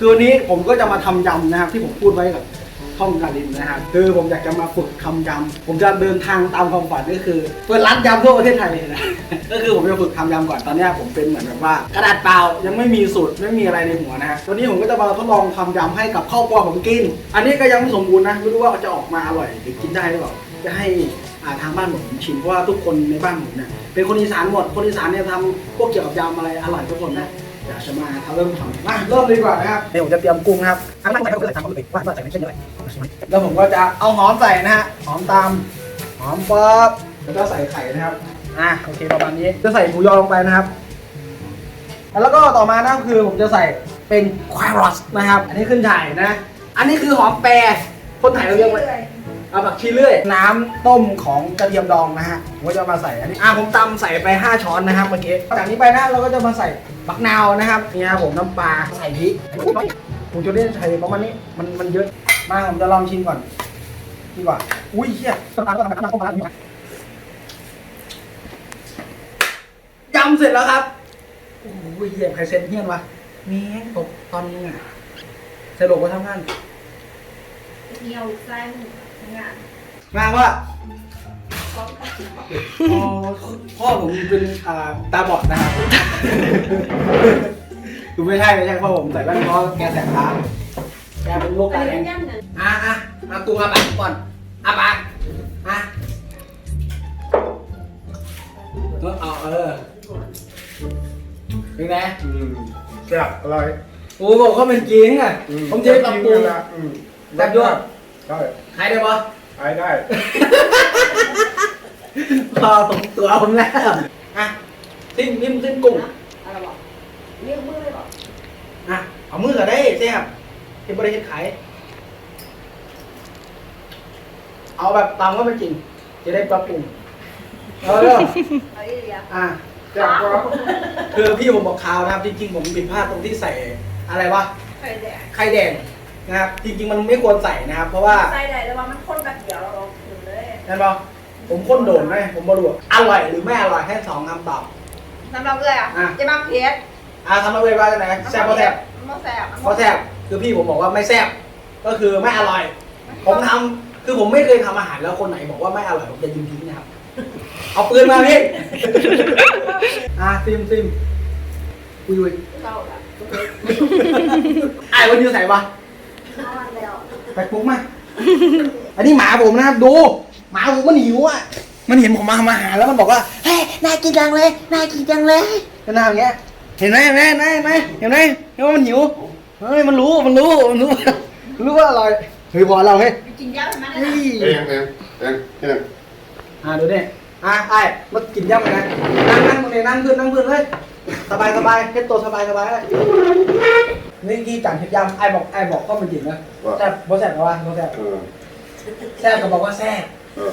คือวันนี้ผมก็จะมาทำยำนะครับที่ผมพูดไว้กับช่องการินนะครับคือผมอยากจะมาฝึกทำยำผมจะเดินทางตามความฝันก็คือเปิดร้านยำทั่วประเทศไทยเลยนะ ก็คือผมจะฝึกทำยำก่อนตอนเนี้ยผมเป็นเหมือนแบบว่า กระดาษเปล่ายังไม่มีสูตรไม่มีอะไรในหัวนะฮะวันนี้ผมก็จะมาทดลองทำยำให้กับครอบครัวผมกิน อันนี้ก็ยังไม่สมบูรณ์นะไม่รู้ว่าจะออกมาอร่อยหรือกินได้หรือเปล่าจะให้อ่าทางบ้านผมชิมเพราะว่าทุกคนในบ้านผมเนี่ยเป็นคนอีสานหมดคนอีสานเนี่ยทำพวกเกี่ยวกับยำอะไรอร่อยทุกคนนะ อยากจะมาทำเริ่มทำมาเริ่มดีกว่านะครับเดี๋ยวผมจะเตรียมกุ้งนะครับทั้งนั้นผมก็เลยทำก็เลยว่าว่าใส่ไม่ใช่เยอะแล้วผมก็จะเอาหอมใส่นะฮะหอมตามหอมปั๊บแล้วก็ใส่ไข่นะครับอะโอเคประมาณนี้จะใส่หมูยอลงไปนะครับ แล้วก็ต่อมานะคือผมจะใส่เป็นควายรอสนะครับ อันนี้ขึ้นฉ่ายนะ อันนี้คือหอมแปรคนไทยเราเรียกว่าเอาผักชีเลื่อย น้ำต้มของกระเทียมดองนะฮะผมก็จะมาใส่อันนี้อะผมตำใส่ไป 5 ช้อนนะครับเมื่อกี้จากนี้ไปนะเราก็จะมาใส่ บักนาวนะครับนี่ครับผมน้ำปลาใส่พริกผมจะเล่นใส่ประมาณนี้มันมันเยอะมาผมจะลองชิมก่อนดีกว่าอุ้ยเฮียตำตาลก็ตำตาลก็ตำตาลยำเสร็จแล้วครับโอ้โหเฮียใครเซ็นเฮียนวะแม่งตกตอนนึงอะสรุปว่าทำงานเหนียวไส้หมูงานมาว่าพร้ อมกันอ๋อพ่อผมเป็นอ่าตาบอดนะครับคือไม่ใช่ไม่ใช่พ่อผมใส่แว่นเพราะแกแสบตาแกเป็นโรคไปตาแดเล่งนย่ำหนึ่งอะอะมากูอาปากก่อนอาปากอะเออเอาเออเป็นไงอืมแซ่บอร่อยโอ้บอกเขาเป็นจริงอะผมจะปรับปรุงนะอืมแซ่บด้วยใช่ใครได้ปะขายได้ พอผมตัวผมแล้วอะทิ้มทิ้มทิ้มกุ้งอะไรบอกเรียกมือเลยบอกอะเอามือก็ได้แซ่บที่บริเฮ็ดขายเอาแบบตามว่าเป็นจริง จะได้ปรับปรุงเอาเรื่องเอาอีเดียอะแซ่บก็คือพี่ผมบอกข่าวนะครับ จริงๆผมผิดพลาดตรงที่ใส่อะไรวะไข่แดงไข่แดงนะครับจริงๆมันไม่ควรใส่นะครับ เพราะว่าไส้ใดแล้วว่ามันข้นแบบเดียวเราลองถึงเลยนั่นปะ ผมข้นโดนไหมผมบรู้อร่อยหรือไม่อร่อยแค่สองคำตอบน้ำเราเลยอะอะจะมาเพชรอะทำมาเวว่าจะไหนแซ่บพอแซ่บมันแซ่บพอแซ่บคือพี่ผมบอกว่าไม่แซ่บก็คือไม่อร่อย ผมทำคือผมไม่เคยทำอาหารแล้วคนไหนบอกว่าไม่อร่อยผมจะยิงทิ้งนะครับ เอาปืนมาพี่ อะซิมซิมคุยคุยเราละไอ้วันนี้ใส่ปะนอนแล้วไปปลุ๊กมา อันนี้หมาผมนะครับดู หมาผมมันหิวอะ มันเห็นผมมาทำอาหารแล้วมันบอกว่า เฮ้ย น่ากินจังเลย น่ากินจังเลยก็น่าอย่างเงี้ย เห็นไหมเห็นไหมเห็นไหมเห็นไหมเห็นไหมเห็นว่ามันหิว เฮ้ย มันรู้ มันรู้ มันรู้มันรู้ว่าอร่อย เฮ้ยพอเราเฮ้ยไปกินยาไปมันเฮ้ยเองเองเองเองอ่าดูดิอะไอ้มากินย่ำกันนะนั่งนั่งตรงนี้นั่งพื้นนั่งพื้นเลยสบายสบายเฮ็ดตัวสบายสบายเลยนี่กี่จานเฮ็ดย่ำไอ้บอกไอ้บอกก็มันจริงนะแซ่บบ่แซ่บหรอวะบ่แซ่บเออแซ่บก็บอกว่าแซ่บเออ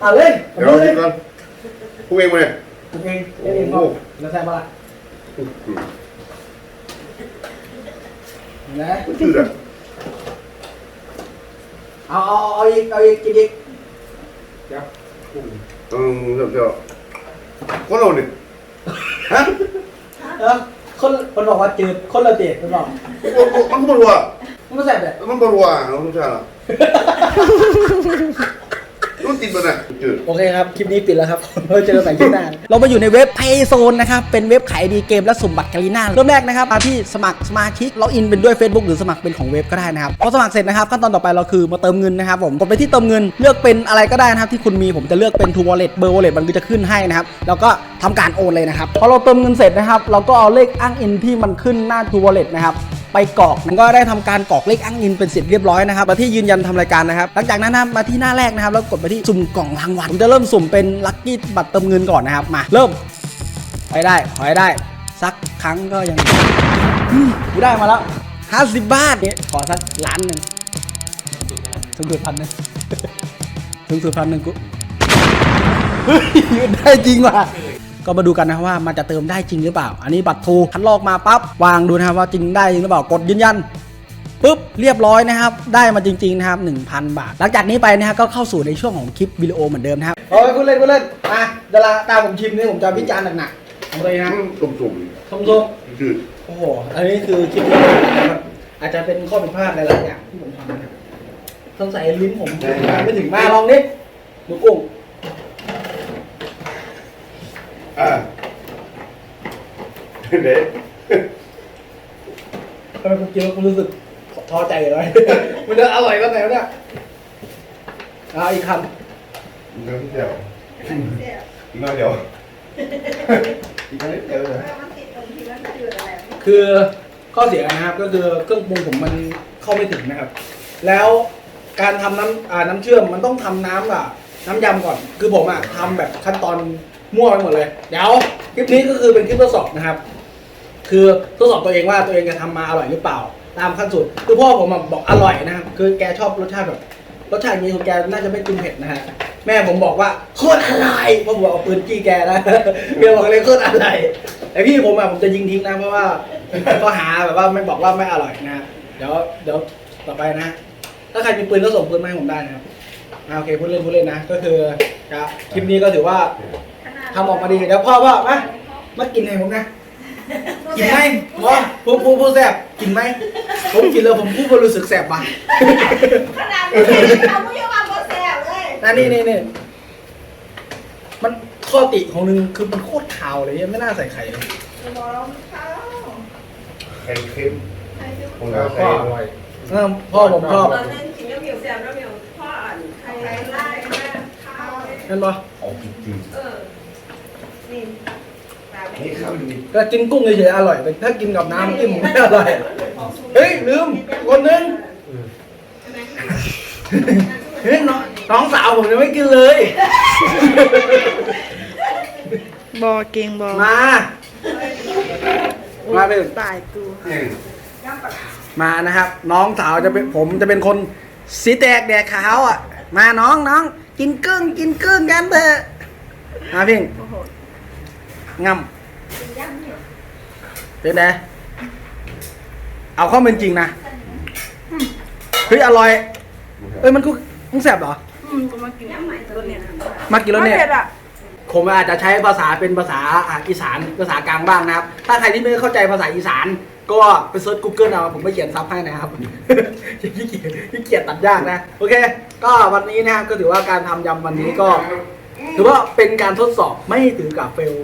เอาเลยเดี๋ยวกินก่อนพูดเองมาเลยผมเองเองเองก็แล้วแซ่บปะล่ะอืมเห็นไหมชื่ออะเอาเอาเอาอีกเอาอีกกินอีกอืมเดี๋ยวเดี๋ยวคนเราเนี่ยฮะเออคนคนบอกว่าจืดคนละเตียดคนบอกมันก็ไม่รู้อะ มันไม่แซ่บเลยมันไม่รู้อะเราไม่ใช่หรอรู้ติดมันอะจืดโอเคครับ คลิปนี้ปิดแล้วครับเราเจอกันใหม่คลิปหน้าเรามาอยู่ในเว็บ p a y z o n e นะครับ เป็นเว็บขายดีเกมและสุ่มบัตรกาลีน่าเริ่มแรกนะครับมาที่สมัครสมาชิกล็อกอินเป็นด้วย Facebook หรือสมัครเป็นของเว็บก็ได้นะครับพอสมัครเสร็จนะครับขั้นตอนต่อไปเราคือมาเติมเงินนะครับผมกดไปที่เติมเงินเลือกเป็นอะไรก็ได้นะครับที่คุณมีผมจะเลือกเป็น True Wallet เบอร์ Wallet มันก็จะขึ้นให้นะครับแล้วก็ทำการโอนเลยนะครับพอเราเติมเงินเสร็จนะครับเราก็เอาเลขอ้างอินที่มันขึ้นหน้า True Wallet นะครับ ไปกรอกมันก็ได้ทำการกรอกเลขอ้างอินเป็นเสร็จเรียบร้อยนะครับมาที่ยืนยันทำรายการนะครับหลังจากนั้นนะมาที่หน้าแรกนะครับแล้วกดไปที่สุ่มกล่องรางวัลผมจะเริ่มสุ่มเป็นลัคกี้บัตรเติมเงินก่อนนะครับมาเริ่มไปได้ขอให้ได้ สักครั้งก็ยังกูได้มาแล้ว50บาทเนี่ยขอสักล้านหนึ่งสูงสุดพันหนึ่งสูงสุดพันหนึ่งกูได้จริงว่ะ ก็มาดูกันนะครับว่ามันจะเติมได้จริงหรือเปล่า อันนี้บัตรทูคัดลอกมาปั๊บวางดูนะครับว่าจริงได้จริงหรือเปล่ากดยืนยันปุ๊บเรียบร้อยนะครับ ได้มาจริง ๆ นะครับ 1,000 บาท หลังจากนี้ไปนะครับก็เข้าสู่ในช่วงของคลิปวิดีโอเหมือนเดิมนะครับโอ้ยพูดเล่นพูดเล่นมาเวลาตามผมชิมนี่ผมจะวิจารณ์หนักๆของตัวเองนะตุ่มตุ่มส้มจืดๆผโอ้โหอันนี้คือคลิปที่นะครับอาจจะเป็นข้อผิดพลาดหลายๆอย่างที่ผมทำนะครับต้องใส่ลิ้นผมมาไม่ถึงมาลองดิดูกุ้ง อ่า เด็ดทำไมกูกินแล้วกูรู้สึกท้อใจเลย มันจะอร่อยก็ไหนวะเนี่ยเอาอีกคน้ำเดียวเสียอีกน้อยเดียวอีกน้อยเดียวเลยแล้วมันติดตรงที่มันจืดอะไรำคือข้อเสียนะครับ ก็คือเครื่องปรุงผมมันเข้าไม่ถึงนะครับ แล้วการทำน้ำอ่าน้ำเชื่อมมันต้องทำน้ำอะ น้ำยำก่อน คือผมอะทำแบบขั้นตอนมั่วไปหมดเลย เดี๋ยวคลิปนี้ก็คือเป็นคลิปทดสอบนะครับ คือทดสอบตัวเองว่าตัวเองจะทำมาอร่อยหรือเปล่า ตามขั้นสุด คือพ่อผมอะบอกอร่อยนะครับ คือแกชอบรสชาติแบบรสชาติอย่างนี้ของแกน่าจะไม่กินเผ็ดนะฮะ แม่ผมบอกว่าโคตรอร่อยเพราะผมเอาปืนจี้แกนะ แกบอกเลยโคตรอร่อยแต่พี่ผมอะผมจะยิงทิ้งนะเพราะว่าก็หาแบบว่าไม่บอกว่าไม่อร่อยนะเดี๋ยวเดี๋ยวต่อไปนะ ถ้าใครมีปืนก็ส่งปืนมาให้ผมได้นะครับอ่าโอเคพูดเล่นพูดเล่นนะ ก็คือครับคลิปนี้ก็ถือว่า ทำออกมาดี เดี๋ยวพ่อพ่อมามากินให้ผมนะ กินไหมหมอผู้ผู้ผู้แสบกินไหมผมกินแล้วผมผู้บรู้สึกแสบบ้างขนาดนี้ทำไม่ยอมมาแซ่บเลยนะนี่นี่นี่มันข้อติของหนึงคือมันโคตรขาวเลยไม่น่าใส่ไข่เลยมองเขาไข่เค็มใครซื้อของเราใส่อร่อยเออพ่อผมชอบตอนนั้นกินกับเหมียวแซมแล้วเหมียวพ่ออ่านใครใครไล่ไล่มาข้าวเห็นปะออกจริงเออนี่แบบๆ นี่ครับก็กินกุ้งเฉยๆอร่อยแต่ถ้ากินกับน้ำจิ้มไม่อร่อยเฮ้ยลืมคนนึงเฮ้ยน้องน้องสาวผมยังไม่กินเลย บอเก่งบอมา มาเป็นตายตัวมานะครับ น้องสาวจะเป็นผมจะเป็นคนสีแตกแดกขาวอะ มาน้องน้องกินกึ้งกินกึ้งกันเถอะมาพิง งำเป็นไงเอาเข้าเป็นจริงนะเฮ้ยอร่อยเอ้ยมันกูมึงแสบเหรอมากินรถเนี่ยมากินเนี่ยผมอาจจะใช้ภาษาเป็นภาษาอ่าอีสานภาษากลางบ้างนะครับ ถ้าใครที่ไม่เข้าใจภาษาอีสาน ก็ไปเซิร์ช Google เอาผมไม่เขียนซับให้นะครับขี้เกียจขี้เกียจตัดยากนะ โอเค ก็วันนี้นะครับก็ถือว่าการทำยำวันนี้ก็ ถือว่าเป็นการทดสอบไม่ถือกับเฟล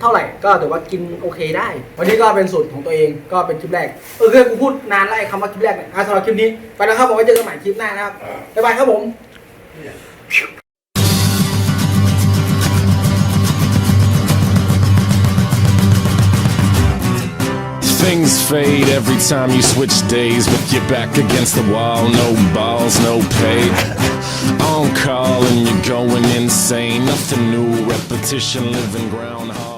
เท่าไหร่ก็ถือว่ากินโอเคได้ วันนี้ก็เป็นสูตรของตัวเองก็เป็นคลิปแรก เออคือกูพูดนานแล้วไอ้คำว่าคลิปแรกเนี่ยอะสำหรับคลิปนี้ไปแล้วครับผมไว้เจอกันใหม่คลิปหน้านะครับบ๊ายบายครับผม Things fade every time you switch days, but you're back against the wall. No balls, no pay. On call and you're going insane. Nothing new, repetition, living groundhog.